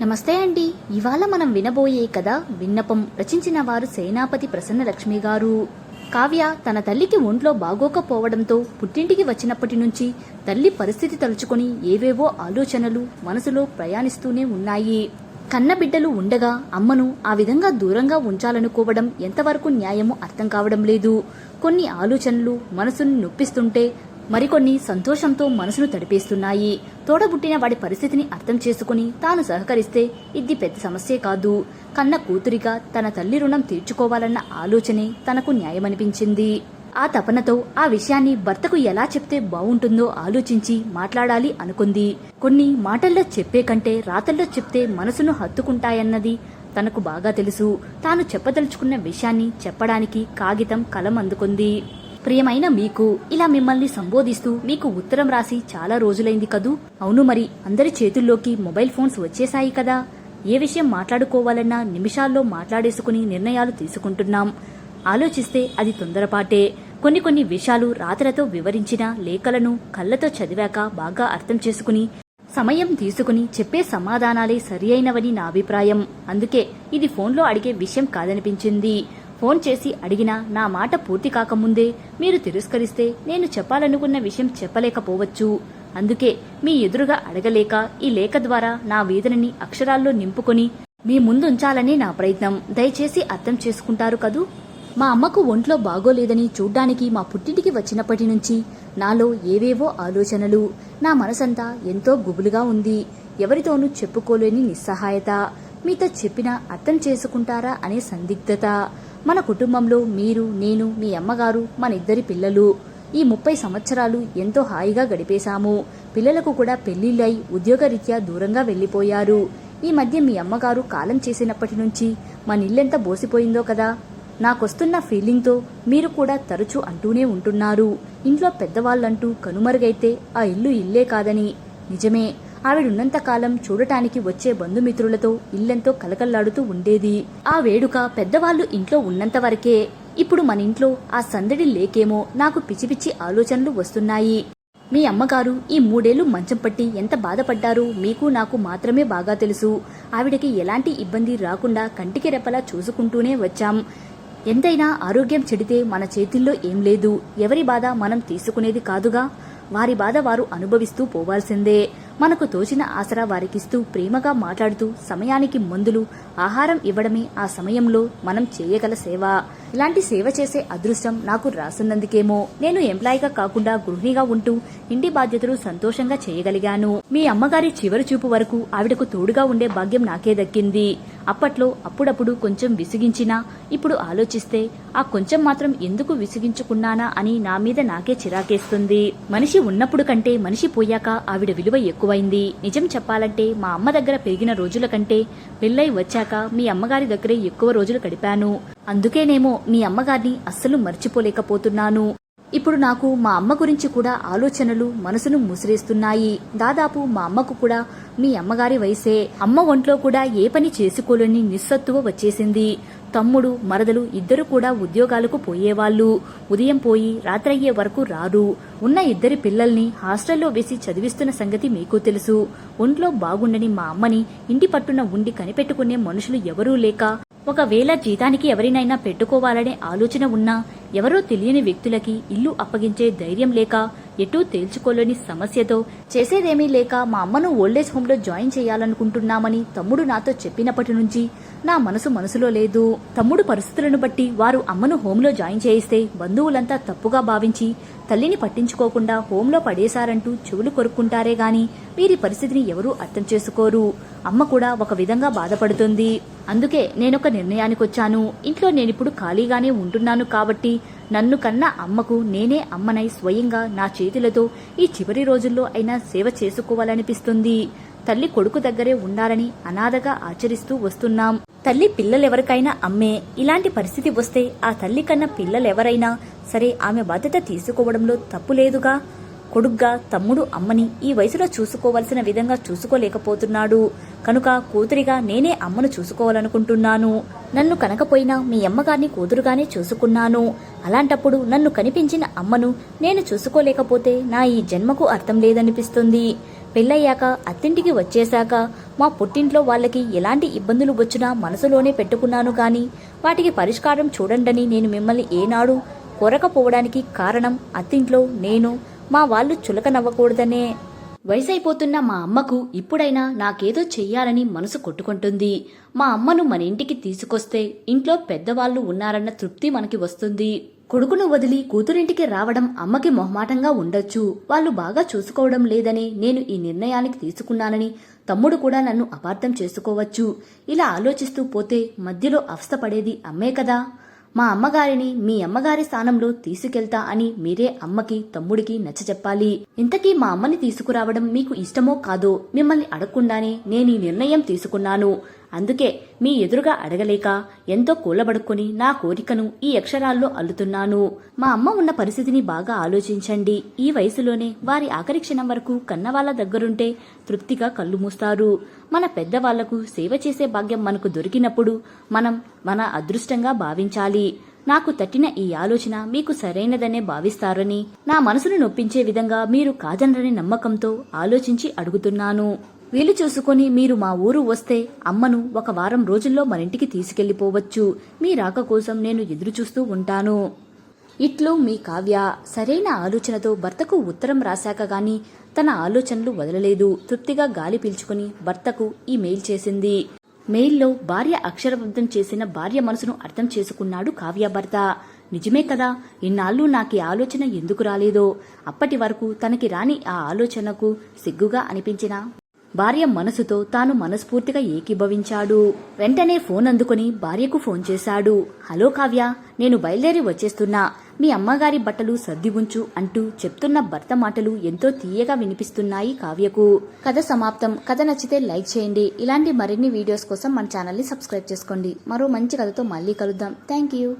నమస్తే అండి. ఇవాళ మనం వినబోయే కథ విన్నపం రచించిన వారు సేనాపతి ప్రసన్నలక్ష్మి గారు. కావ్య తన తల్లికి ఒంట్లో బాగోకపోవడంతో పుట్టింటికి వచ్చినప్పటి నుంచి తల్లి పరిస్థితి తలుచుకొని ఏవేవో ఆలోచనలు మనసులో ప్రయాణిస్తూనే ఉన్నాయి. కన్నబిడ్డలు ఉండగా అమ్మను ఆ విధంగా దూరంగా ఉంచాలనుకోవడం ఎంతవరకు న్యాయమో అర్థం కావడం లేదు. కొన్ని ఆలోచనలు మనసును నొప్పిస్తుంటే మరికొన్ని సంతోషంతో మనసును తడిపేస్తున్నాయి. తోడబుట్టిన వాడి పరిస్థితిని అర్థం చేసుకుని తాను సహకరిస్తే ఇది పెద్ద సమస్యే కాదు. కన్న కూతురిగా తన తల్లి రుణం తీర్చుకోవాలన్న ఆలోచనే తనకు న్యాయమనిపించింది. ఆ తపనతో ఆ విషయాన్ని భర్తకు ఎలా చెప్తే బావుంటుందో ఆలోచించి మాట్లాడాలి అనుకుంది. కొన్ని మాటల్లో చెప్పే కంటే రాతల్లో చెప్తే మనసును హత్తుకుంటాయన్నది తనకు బాగా తెలుసు. తాను చెప్పదలుచుకున్న విషయాన్ని చెప్పడానికి కాగితం కలం అందుకుంది. ప్రియమైన మీకు. ఇలా మిమ్మల్ని సంబోధిస్తూ మీకు ఉత్తరం రాసి చాలా రోజులైంది కదూ? అవును మరి అందరి చేతుల్లోకి మొబైల్ ఫోన్స్ వచ్చేశాయి కదా? ఏ విషయం మాట్లాడుకోవాలన్నా నిమిషాల్లో మాట్లాడేసుకుని నిర్ణయాలు తీసుకుంటున్నాం. ఆలోచిస్తే అది తొందరపాటే. కొన్ని కొన్ని విషయాలు రాతలతో వివరించిన లేఖలను కళ్ళతో చదివాక బాగా అర్థం చేసుకుని సమయం తీసుకుని చెప్పే సమాధానాలే సరియైనవని నా అభిప్రాయం. అందుకే ఇది ఫోన్లో అడిగే విషయం కాదనిపించింది. ఫోన్ చేసి అడిగినా నా మాట పూర్తి కాకముందే మీరు తిరస్కరిస్తే నేను చెప్పాలనుకున్న విషయం చెప్పలేకపోవచ్చు. అందుకే మీ ఎదురుగా అడగలేక ఈ లేఖ ద్వారా నా వేదనని అక్షరాల్లో నింపుకొని మీ ముందుంచాలని నా ప్రయత్నం. దయచేసి అర్థం చేసుకుంటారు కదూ? మా అమ్మకు ఒంట్లో బాగోలేదని చూడ్డానికి మా పుట్టింటికి వచ్చినప్పటి నుంచి నాలో ఏవేవో ఆలోచనలు. నా మనసంతా ఎంతో గుబులుగా ఉంది. ఎవరితోనూ చెప్పుకోలేని నిస్సహాయత. మీతో చెప్పినా అర్థం చేసుకుంటారా అనే సందిగ్ధత. మన కుటుంబంలో మీరు నేను మీ అమ్మగారు మన ఇద్దరి పిల్లలు. ఈ ముప్పై సంవత్సరాలు ఎంతో హాయిగా గడిపేశాము. పిల్లలకు కూడా పెళ్ళిళ్ళై ఉద్యోగరీత్యా దూరంగా వెళ్ళిపోయారు ఈ మధ్య మీ అమ్మగారు కాలం చేసినప్పటి నుంచి మన ఇల్లెంత బోసిపోయిందో కదా. నాకొస్తున్న ఫీలింగ్తో మీరు కూడా తరచూ అంటూనే ఉంటున్నారు. ఇంట్లో పెద్దవాళ్ళంటూ కనుమరుగైతే ఆ ఇల్లు ఇల్లే కాదని. నిజమే. ఆవిడున్నంతకాలం చూడటానికి వచ్చే బంధుమిత్రులతో ఇల్లెంతో కలకల్లాడుతూ ఉండేది. ఆ వేడుక పెద్దవాళ్ళు ఇంట్లో ఉన్నంత వరకే. ఇప్పుడు మన ఇంట్లో ఆ సందడి లేకేమో నాకు పిచ్చి పిచ్చి ఆలోచనలు వస్తున్నాయి. మీ అమ్మగారు ఈ మూడేళ్ళు మంచం పట్టి ఎంత బాధపడ్డారు మీకు నాకు మాత్రమే బాగా తెలుసు. ఆవిడకి ఎలాంటి ఇబ్బంది రాకుండా కంటికి రెప్పలా చూసుకుంటూనే వచ్చాం. ఎంతైనా ఆరోగ్యం చెడితే మన చేతుల్లో ఏం లేదు. ఎవరి బాధ మనం తీసుకునేది కాదుగా. వారి బాధ వారు అనుభవిస్తూ పోవాల్సిందే. మనకు తోచిన ఆసరా వారికిస్తూ ప్రేమగా మాట్లాడుతూ సమయానికి మందులు ఆహారం ఇవ్వడమే ఆ సమయంలో మనం చేయగల సేవ. ఇలాంటి సేవ చేసే అదృష్టం నాకు రాసున్నందుకేమో. నేను ఎంప్లాయీగా కాకుండా గృహిణిగా ఉంటూ ఇంటి బాధ్యతలు సంతోషంగా చేయగలిగాను. మీ అమ్మగారి చివరి చూపు వరకు ఆవిడకు తోడుగా ఉండే భాగ్యం నాకే దక్కింది. అప్పట్లో అప్పుడప్పుడు కొంచెం విసిగించినా ఇప్పుడు ఆలోచిస్తే ఆ కొంచెం మాత్రం ఎందుకు విసిగించుకున్నానా అని నా మీద నాకే చిరాకేస్తుంది. మనిషి ఉన్నప్పుడు కంటే మనిషి పోయాక ఆవిడ విలువ ఎక్కువ. ఎక్కువైంది. నిజం చెప్పాలంటే మా అమ్మ దగ్గర పెరిగిన రోజుల కంటే పెళ్ళై వచ్చాక మీ అమ్మగారి దగ్గరే ఎక్కువ రోజులు గడిపాను. అందుకేనేమో మీ అమ్మగారిని అస్సలు మర్చిపోలేకపోతున్నాను. ఇప్పుడు నాకు మా అమ్మ గురించి కూడా ఆలోచనలు మనసును ముసిరేస్తున్నాయి. దాదాపు మా అమ్మకు కూడా మీ అమ్మగారి వయసే. అమ్మ ఒంట్లో కూడా ఏ పని చేసుకోలేని నిస్సత్తువ వచ్చేసింది. తమ్ముడు మరదలు ఇద్దరు కూడా ఉద్యోగాలకు పోయేవాళ్ళు. ఉదయం పోయి రాత్రయ్యే వరకు రారు. ఉన్న ఇద్దరి పిల్లల్ని హాస్టల్లో వేసి చదివిస్తున్న సంగతి మీకు తెలుసు. ఒంట్లో బాగుండని మా అమ్మని ఇంటి పట్టున ఉండి కనిపెట్టుకునే మనుషులు ఎవరూ లేక ఒకవేళ జీతానికి ఎవరినైనా పెట్టుకోవాలనే ఆలోచన ఉన్నా ఎవరో తెలియని వ్యక్తులకి ఇల్లు అప్పగించే ధైర్యం లేక ఎటూ తేల్చుకోలేని సమస్యతో చేసేదేమీ లేక మా అమ్మను ఓల్డేజ్ హోంలో జాయిన్ చేయాలనుకుంటున్నామని తమ్ముడు నాతో చెప్పినప్పటి నుంచి నా మనసు మనసులో లేదు. తమ్ముడు పరిస్థితులను బట్టి వారు అమ్మను హోంలో జాయిన్ చేయిస్తే బంధువులంతా తప్పుగా భావించి తల్లిని పట్టించుకోకుండా హోంలో పడేశారంటూ చెవులు కొరుక్కుంటారే గాని వీరి పరిస్థితిని ఎవరూ అర్థం చేసుకోరు. అమ్మ కూడా ఒక విధంగా బాధపడుతుంది. అందుకే నేనొక నిర్ణయానికొచ్చాను. ఇంట్లో నేనిప్పుడు ఖాళీగానే ఉంటున్నాను కాబట్టి నన్ను కన్న అమ్మకు నేనే అమ్మనై స్వయంగా నా చేతులతో ఈ చివరి రోజుల్లో అయినా సేవ చేసుకోవాలనిపిస్తుంది. తల్లి కొడుకు దగ్గరే ఉండాలని అనాథగా ఆచరిస్తూ వస్తున్నాం. తల్లి పిల్లలెవరికైనా అమ్మే. ఇలాంటి పరిస్థితి వస్తే ఆ తల్లి కన్న పిల్లలెవరైనా సరే ఆమె బాధ్యత తీసుకోవడంలో తప్పు లేదుగా? కొడుగ్గా తమ్ముడు అమ్మని ఈ వయసులో చూసుకోవలసిన విధంగా చూసుకోలేకపోతున్నాడు. కనుక కూతురిగా నేనే అమ్మను చూసుకోవాలనుకుంటున్నాను. నన్ను కనకపోయినా మీ అమ్మగారిని కూతురుగానే చూసుకున్నాను. అలాంటప్పుడు నన్ను కనిపించిన అమ్మను నేను చూసుకోలేకపోతే నా ఈ జన్మకు అర్థం లేదనిపిస్తుంది. పెళ్ళయ్యాక అత్తింటికి వచ్చేశాక మా పుట్టింట్లో వాళ్ళకి ఎలాంటి ఇబ్బందులు వచ్చినా మనసులోనే పెట్టుకున్నాను కానీ వాటికి పరిష్కారం చూడండని నేను మిమ్మల్ని ఏనాడు కోరకపోవడానికి కారణం అత్తింట్లో నేను మా వాళ్ళు చులక నవ్వకూడదనే. వయసైపోతున్న మా అమ్మకు ఇప్పుడైనా నాకేదో చెయ్యాలని మనసు కొట్టుకుంటుంది. మా అమ్మను మన ఇంటికి తీసుకొస్తే ఇంట్లో పెద్దవాళ్ళు ఉన్నారన్న తృప్తి మనకి వస్తుంది. కొడుకును వదిలి కూతురింటికి రావడం అమ్మకి మొహమాటంగా ఉండొచ్చు. వాళ్ళు బాగా చూసుకోవడం లేదని నేను ఈ నిర్ణయానికి తీసుకున్నానని తమ్ముడు కూడా నన్ను అపార్థం చేసుకోవచ్చు. ఇలా ఆలోచిస్తూ పోతే మధ్యలో అవస్థపడేది అమ్మే కదా. మా అమ్మగారిని మీ అమ్మగారి స్థానంలో తీసుకెళ్తా అని మీరే అమ్మకి తమ్ముడికి నచ్చ చెప్పాలి. ఇంతకీ మా అమ్మని తీసుకురావడం మీకు ఇష్టమో కాదో మిమ్మల్ని అడగకుండానే నేను ఈ నిర్ణయం తీసుకున్నాను. అందుకే మీ ఎదురుగా అడగలేక ఎంతో కూలబడుకొని నా కోరికను ఈ అక్షరాల్లో అల్లుతున్నాను. మా అమ్మ ఉన్న పరిస్థితిని బాగా ఆలోచించండి. ఈ వయసులోనే వారి ఆఖరి క్షణం వరకు కన్నవాళ్ళ దగ్గరుంటే తృప్తిగా కళ్ళు మూస్తారు. మన పెద్దవాళ్ళకు సేవ చేసే భాగ్యం మనకు దొరికినప్పుడు మనం మన అదృష్టంగా భావించాలి. నాకు తట్టిన ఈ ఆలోచన మీకు సరైనదనే భావిస్తారని నా మనసును నొప్పించే విధంగా మీరు కాదనరని నమ్మకంతో ఆలోచించి అడుగుతున్నాను. వీలు చూసుకొని మీరు మా ఊరు వస్తే అమ్మను ఒక వారం రోజుల్లో మన ఇంటికి తీసుకెళ్ళిపోవచ్చు మీ రాక కోసం నేను ఎదురుచూస్తూ ఉంటాను. ఇట్లు మీ కావ్య సరైన ఆలోచనతో భర్తకు ఉత్తరం రాశాక గాని తన ఆలోచనలు వదలలేదు. తృప్తిగా గాలి పీల్చుకుని భర్తకు ఈ మెయిల్ చేసింది. మెయిల్లో భార్య అక్షరబద్ధం చేసిన భార్య మనసును అర్థం చేసుకున్నాడు కావ్య భర్త. నిజమే కదా ఇన్నాళ్ళు నాకు ఈ ఆలోచన ఎందుకు రాలేదో? అప్పటి వరకు తనకి రాని ఆ ఆలోచనకు సిగ్గుగా అనిపించిన భార్య మనసుతో తాను మనస్ఫూర్తిగా ఏకీభవించాడు. వెంటనే ఫోన్ అందుకుని భార్యకు ఫోన్ చేశాడు. హలో కావ్య నేను బయలుదేరి వచ్చేస్తున్నా. మీ అమ్మగారి బట్టలు సర్ది ఉంచు అంటూ చెప్తున్న భర్త మాటలు ఎంతో తీయగా వినిపిస్తున్నాయి కావ్యకు. కథ సమాప్తం. కథ నచ్చితే లైక్ చేయండి. ఇలాంటి మరిన్ని వీడియోస్ కోసం మన ఛానల్ని సబ్స్క్రైబ్ చేసుకోండి. మరో మంచి కథతో మళ్ళీ కలుద్దాం. Thank you